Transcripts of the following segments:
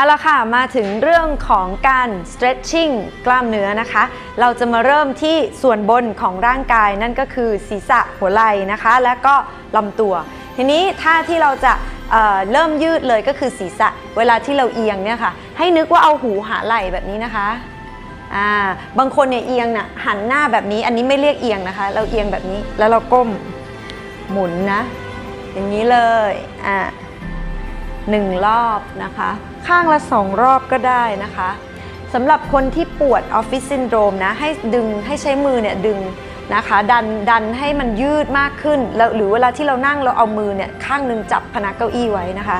เอาละค่ะ มาถึงเรื่องของการ stretching กล้ามเนื้อนะคะ เราจะมาเริ่มที่ส่วนบนของร่างกายนั่นก็คือศีรษะหัวไหล่นะคะ และก็ลำตัว ทีนี้ท่าที่เราจะเเริ่มยืดเลยก็คือศีรษะ เวลาที่เราเอียงเนี่ยค่ะ ให้นึกว่าเอาหูหาไหล่แบบนี้นะคะอ่าบางคนเนี่ยเอียงน่ะหันหน้าแบบนี้อันนี้ไม่เรียกเอียงนะคะ เราเอียงแบบนี้แล้วเราก้มหมุนนะ อย่างนี้เลยอ่า หนึ่งรอบนะคะ ข้างละสองรอบก็ได้นะคะสำหรับคนที่ปวดออฟฟิศซินโดรมนะให้ดึงให้ใช้มือเนี่ยดึงนะคะดันดันให้มันยืดมากขึ้นแล้วหรือเวลาที่เรานั่งเราเอามือเนี่ยข้างหนึ่งจับพนักเก้าอี้ไว้นะคะ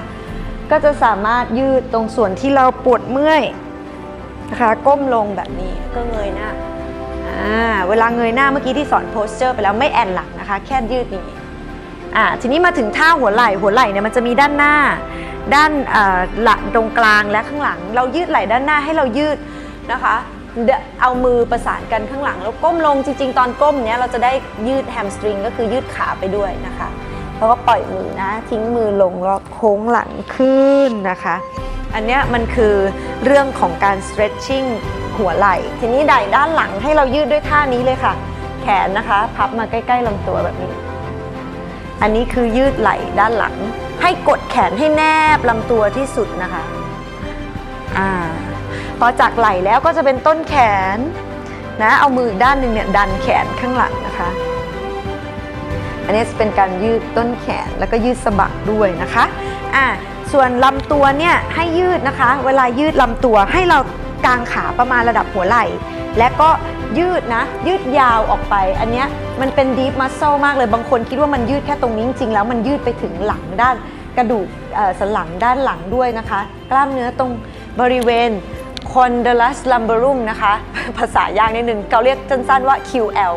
ก็จะสามารถยืดตรงส่วนที่เราปวดเมื่อยนะคะก้มลงแบบนี้ก็เงยหน้าอ่าเวลาเงยหน้าเมื่อกี้ที่สอนโพสเจอร์ไปแล้วไม่แอนหลังนะคะ แค่ยืดนี้อ่าทีนี้มาถึงท่าหัวไหล่หัวไหล่เนี่ยมันจะมีด้านหน้า ด้านหลังตรงกลางและข้างหลัง เรายืดไหล่ด้านหน้าให้เรายืดนะคะ เอามือประสานกันข้างหลัง แล้วก้มลงจริง ๆ ตอนก้มเนี้ยเราจะได้ยืดแฮมสตริงก็คือยืดขาไปด้วยนะคะ แล้วก็ปล่อยมือนะทิ้งมือลงแล้วโค้งหลังขึ้นนะคะ อันเนี้ยมันคือเรื่องของการ stretching หัวไหล่ ทีนี้ใดด้านหลังให้เรายืดด้วยท่านี้เลยค่ะ แขนนะคะ พับมาใกล้ๆลำตัวแบบนี้ อันนี้คือยืดไหล่ด้านหลัง ให้กดแขนให้แนบลำตัวที่สุดนะคะอ่าพอจากไหล่แล้วก็จะเป็นต้นแขนนะเอามืออีกด้านหนึ่งเนี่ยดันแขนข้างหลังนะคะ อันนี้จะเป็นการยืดต้นแขนแล้วก็ยืดสะบักด้วยนะคะอ่าส่วนลำตัวเนี่ยให้ยืดนะคะ เวลายืดลำตัวให้เรากางขาประมาณระดับหัวไหล่ และก็ยืดนะยืดยาวออกไปอันเนี้ย มันเป็น deep muscle มากเลย บางคนคิดว่ามันยืดแค่ตรงนี้จริงๆแล้วมันยืดไปถึงหลังด้านกระดูกสันหลังด้านหลังด้วยนะคะ กล้ามเนื้อตรงบริเวณ condylus lumborum นะคะ ภาษายากนิดนึงเขาเรียกสั้นๆว่า QL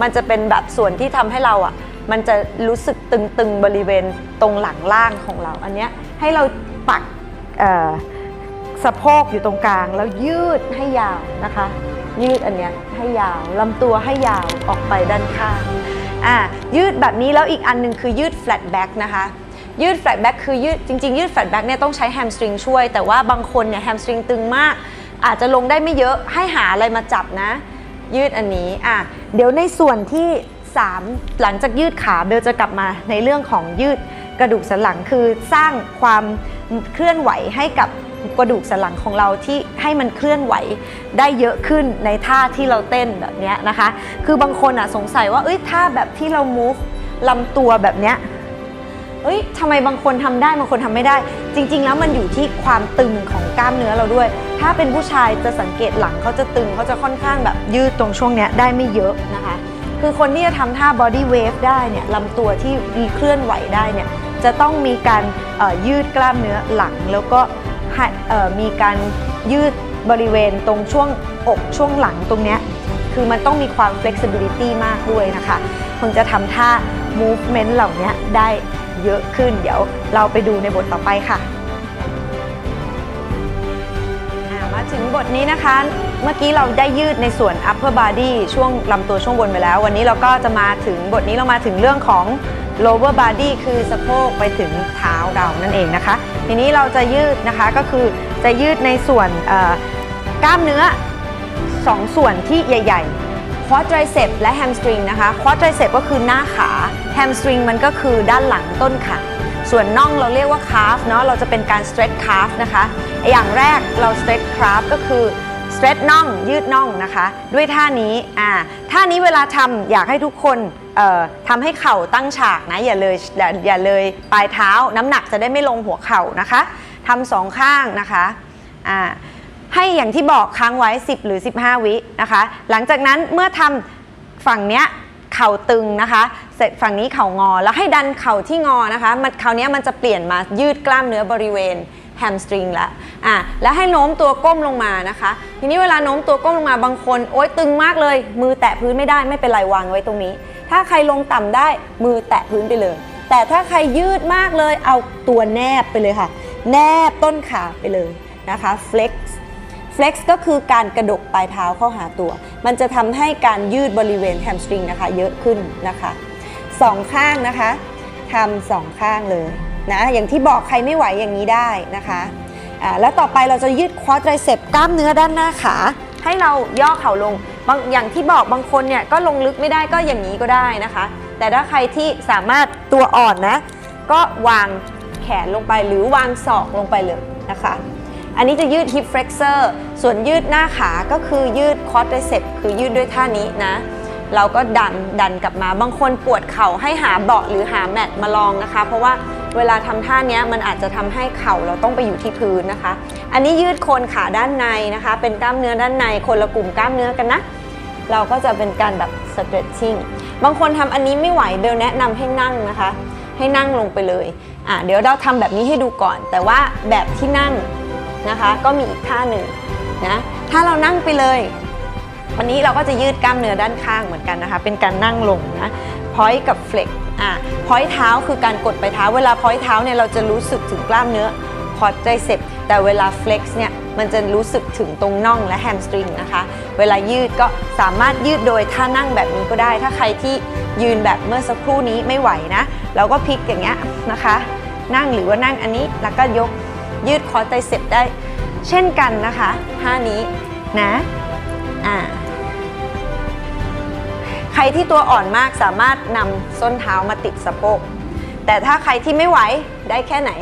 มันจะเป็นแบบส่วนที่ทำให้เราอะ มันจะรู้สึกตึงๆบริเวณตรงหลังล่างของเรา อันเนี้ยให้เราปักสะโพกอยู่ตรงกลาง แล้วยืดให้ยาวนะคะ ยืดอันเนี้ยให้ยาวลำตัวให้ยาวออกไปด้านข้างอ่ายืดแบบนี้แล้วอีกอันหนึ่งคือยืด flat back นะคะยืด flat back คือยืดจริงๆ ยืด flat back เนี่ยต้องใช้ hamstring ช่วย แต่ว่าบางคนเนี่ย hamstring ตึงมาก อาจจะลงได้ไม่เยอะให้หาอะไรมาจับนะ ยืดอันนี้อะเดี๋ยวในส่วนที่ 3 หลังจากยืดขาเบลจะกลับมาในเรื่องของยืดกระดูกสันหลังคือสร้างความเคลื่อนไหวให้กับ กระดูกสันหลังของเราที่ให้มันเคลื่อนไหวได้เยอะขึ้นในท่าที่เราเต้นแบบนี้นะคะ คือบางคนอะสงสัยว่าเอ้ยท่าแบบที่เรา move ลำตัวแบบเนี้ยเอ้ยทำไมบางคนทำได้บางคนทำไม่ได้ จริง ๆ แล้วมันอยู่ที่ความตึงของกล้ามเนื้อเราด้วย ถ้าเป็นผู้ชายจะสังเกตหลังเขาจะตึงเขาจะค่อนข้างแบบยืดตรงช่วงเนี้ยได้ไม่เยอะนะคะ คือคนที่จะทำท่า body wave ได้เนี่ยลำตัวที่มีเคลื่อนไหวได้เนี่ยจะต้องมีการยืดกล้ามเนื้อหลังแล้วก็ ห้เอ่อมีการยืดบริเวณตรงช่วงอกช่วงหลังตรงเนี้ยคือมันต้องมีความ flexibility มากด้วยนะคะคงจะทำท่า movement เหล่านี้ได้เยอะขึ้น เดี๋ยวเราไปดูในบทต่อไปค่ะมาถึงบทนี้นะคะ เมื่อกี้เราได้ยืดในส่วน upper body ช่วงลำตัวช่วงบนไปแล้ว วันนี้เราก็จะมาถึงบทนี้เรามาถึงเรื่องของ lower body คือสะโพกไปถึงเท้าเรานั่นเองนะคะ ทีนี้เราจะยืดนะคะก็คือจะยืดในส่วนกล้ามเนื้อสองส่วนที่ใหญ่ๆ quadricep และ hamstring นะคะ quadricep ก็คือหน้าขา hamstring มันก็คือด้านหลังต้นขาส่วนน่องเราเรียกว่า calf เนาะเราจะเป็นการ stretch calf นะคะอย่างแรกเรา stretch calf ก็คือ stretch น่องยืดน่องนะคะ ด้วยท่านี้อ่าท่านี้เวลาทำอยากให้ทุกคน ทำให้เข่าตั้งฉากนะอย่าเลยอย่าอย่าเลยปลายเท้าน้ำหนักจะได้ไม่ลงหัวเข่านะคะทำสองข้างนะคะอ่าให้อย่างที่บอกค้างไว้ 10 หรือ 15 วินะคะ หลังจากนั้นเมื่อทำฝั่งเนี้ยเข่าตึงนะคะเสร็จฝั่งนี้เข่างอแล้วให้ดันเข่าที่งอนะคะมันคราวนี้มันจะเปลี่ยนมายืดกล้ามเนื้อบริเวณแฮมสตริงละอะแล้วให้โน้มตัวก้มลงมานะคะ ทีนี้เวลาโน้มตัวก้มลงมาบางคน โอ๊ยตึงมากเลย มือแตะพื้นไม่ได้ไม่เป็นไรวางไว้ตรงนี้ ถ้าใครลงต่ำได้มือแตะพื้นไปเลย แต่ถ้าใครยืดมากเลยเอาตัวแนบไปเลยค่ะ แนบต้นขาไปเลยนะคะ flex flex ก็คือการกระดกปลายเท้าเข้าหาตัว มันจะทำให้การยืดบริเวณแฮมสตริงนะคะเยอะขึ้นนะคะสองข้างนะคะทำสองข้างเลยนะอย่างที่บอกใครไม่ไหวอย่างนี้ได้นะคะอ่าแล้วต่อไปเราจะยืดควอดไตรเซปกล้ามเนื้อด้านหน้าขา ให้เราย่อเข่าลง บางอย่างที่บอกบางคนเนี่ยก็ลงลึกไม่ได้ก็อย่างนี้ก็ได้นะคะ แต่ถ้าใครที่สามารถตัวอ่อนนะ ก็วางแขนลงไปหรือวางศอกลงไปเลยนะคะ อันนี้จะยืด hip flexor ส่วนยืดหน้าขาก็คือยืด quadricep คือยืดด้วยท่านี้นะ เราก็ดันดันกลับมา บางคนปวดเข่าให้หาเบาะหรือหาแมตมาลองนะคะ เพราะว่าเวลาทำท่านี้มันอาจจะทำให้เข่าเราต้องไปอยู่ที่พื้นนะคะ อันนี้ยืดโคนขาด้านในนะคะ เป็นกล้ามเนื้อด้านในคนละกลุ่มกล้ามเนื้อกันนะ เราก็จะเป็นการแบบ stretching บางคนทำอันนี้ไม่ไหวเบลแนะนำให้นั่งนะคะ ให้นั่งลงไปเลยอะเดี๋ยวเราทำแบบนี้ให้ดูก่อน แต่ว่าแบบที่นั่งนะคะ ก็มีอีกท่าหนึ่งนะถ้าเรานั่งไปเลยวันนี้เราก็จะยืดกล้ามเนื้อด้านข้างเหมือนกันนะคะ เป็นการนั่งลงนะพอยกับเฟล็กอะพอยเท้าคือการกดไปเท้า เวลาพอยเท้าเนี่ยเราจะรู้สึกถึงกล้ามเนื้อคอร์ไตรเซป แต่เวลาเฟล็กเนี่ยมันจะรู้สึกถึงตรงน่องและแฮมสตริงนะคะ เวลายืดก็สามารถยืดโดยท่านั่งแบบนี้ก็ได้ ถ้าใครที่ยืนแบบเมื่อสักครู่นี้ไม่ไหวนะ เราก็พลิกอย่างเงี้ยนะคะ นั่งหรือว่านั่งอันนี้แล้วก็ยกยืดคอร์ไตรเซปได้ เช่นกันนะคะท่านี้นะอ่าใครที่ตัวอ่อนมากสามารถนำส้นเท้ามาติดสะโพกแต่ถ้าใครที่ไม่ไหวได้แค่ไหน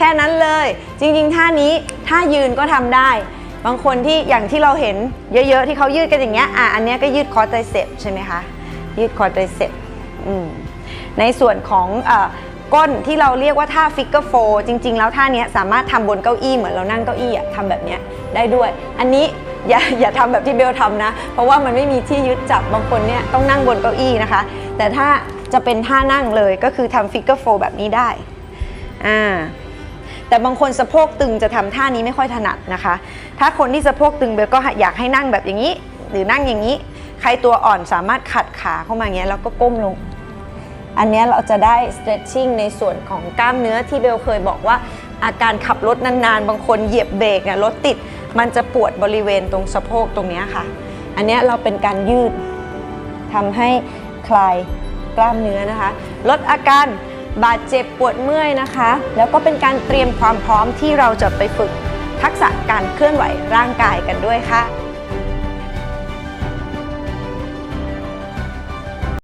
แค่นั้นเลย จริงๆท่านี้ถ้ายืนก็ทำได้ บางคนที่อย่างที่เราเห็นเยอะๆที่เขายืดกันอย่างเงี้ยอะอันเนี้ยก็ยืดคอไตเซปใช่ไหมคะยืดคอไตเซปอืมในส่วนของเออก้นที่เราเรียกว่าท่าฟิกเกอร์โฟจริง ๆ แล้วท่านี้สามารถทำบนเก้าอี้เหมือนเรานั่งเก้าอี้อะทำแบบเนี้ยได้ด้วย อันนี้อย่าอย่าทำแบบที่เบลทำนะ เพราะว่ามันไม่มีที่ยึดจับบางคนเนี่ยต้องนั่งบนเก้าอี้นะคะ แต่ถ้าจะเป็นท่านั่งเลยก็คือทำฟิกเกอร์โฟแบบนี้ได้อ่า แต่บางคนสะโพกตึงจะทำท่านี้ไม่ค่อยถนัดนะคะ ถ้าคนที่สะโพกตึงเบลก็อยากให้นั่งแบบอย่างนี้ หรือนั่งอย่างนี้ ใครตัวอ่อนสามารถขัดขาเข้ามาอย่างเงี้ยแล้วก็ก้มลง อันนี้เราจะได้ stretching ในส่วนของกล้ามเนื้อที่เบลเคยบอกว่า อาการขับรถนานๆ บางคนเหยียบเบรกเนี่ยรถติด มันจะปวดบริเวณตรงสะโพกตรงเนี้ยค่ะ อันนี้เราเป็นการยืดทำให้คลายกล้ามเนื้อนะคะ ลดอาการ บาดเจ็บปวดเมื่อยนะคะ แล้วก็เป็นการเตรียมความพร้อมที่เราจะไปฝึกทักษะการเคลื่อนไหวร่างกายกันด้วยค่ะ